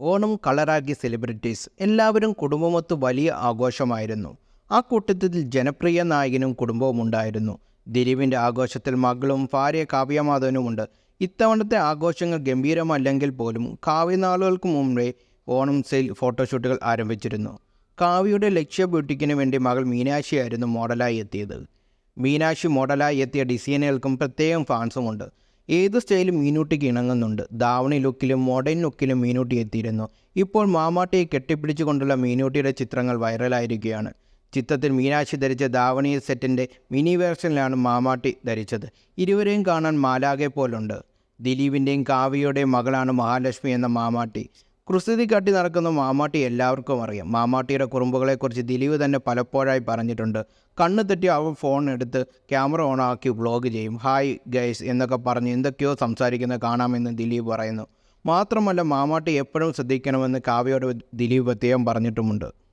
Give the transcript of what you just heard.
Onam കളറാക്കിയ celebrities എല്ലാവരും കുടുംബമൊത്ത് വലിയ ആഘോഷമായിരുന്നു. ആ കൂട്ടത്തിൽ ജനപ്രിയ നായകനും കുടുംബവും ഉണ്ടായിരുന്നു. ദിലീപിന്റെ ആഘോഷത്തിൽ മകളും ഭാര്യ കാവ്യമാധവനുമുണ്ട് ഇത്തവണത്തെ ആഘോഷങ്ങൾ ഗംഭീരമല്ലെങ്കിൽ പോലും കാവ്യനാളുകൾക്ക് മുമ്പേ ഓണം സെയിൽ ഫോട്ടോഷൂട്ടുകൾ ആരംഭിച്ചിരുന്നു. കാവ്യയുടെ ലക്ഷ്യ ബ്യൂട്ടിക്കിന് വേണ്ടി മകൾ മീനാക്ഷിയായിരുന്നു മോഡലായി എത്തിയത്. മീനാക്ഷി മോഡലായി എത്തിയ ഡിസൈനുകൾക്കും പ്രത്യേകം ഫാൻസുമുണ്ട് ഏത് സ്റ്റൈലും മീനൂട്ടിക്ക് ഇണങ്ങുന്നുണ്ട്. ദാവണി ലുക്കിലും മോഡേൺ ലുക്കിലും മീനൂട്ടി എത്തിയിരുന്നു. ഇപ്പോൾ മാമാട്ടിയെ കെട്ടിപ്പിടിച്ചുകൊണ്ടുള്ള മീനൂട്ടിയുടെ ചിത്രങ്ങൾ വൈറലായിരിക്കുകയാണ്. ചിത്രത്തിൽ മീനാക്ഷി ധരിച്ച ധാവണി സെറ്റിന്റെ മിനി വേർഷനിലാണ് മാമാട്ടി ധരിച്ചത്. ഇരുവരെയും കാണാൻ മാലാകെ പോലുണ്ട് ദിലീപിന്റെയും കാവ്യയുടെയും മകളാണ് മഹാലക്ഷ്മി എന്ന മാമാട്ടി. കുസൃതി കാട്ടി നടക്കുന്ന മാമാട്ടി എല്ലാവർക്കും അറിയാം. മാമാട്ടിയുടെ കുറുമ്പുകളെക്കുറിച്ച് ദിലീപ് തന്നെ പലപ്പോഴായി പറഞ്ഞിട്ടുണ്ട്. കണ്ണ് തെറ്റി അവൻ ഫോൺ എടുത്ത് ക്യാമറ ഓൺ ആക്കി വ്ളോഗ് ചെയ്യും. ഹായ് ഗൈസ് എന്നൊക്കെ പറഞ്ഞ് എന്തൊക്കെയോ സംസാരിക്കുന്നത് കാണാമെന്ന് ദിലീപ് പറയുന്നു. മാത്രമല്ല മാമാട്ടി എപ്പോഴും ശ്രദ്ധിക്കണമെന്ന് കാവ്യയോട് ദിലീപ് പ്രത്യേകം പറഞ്ഞിട്ടുമുണ്ട്.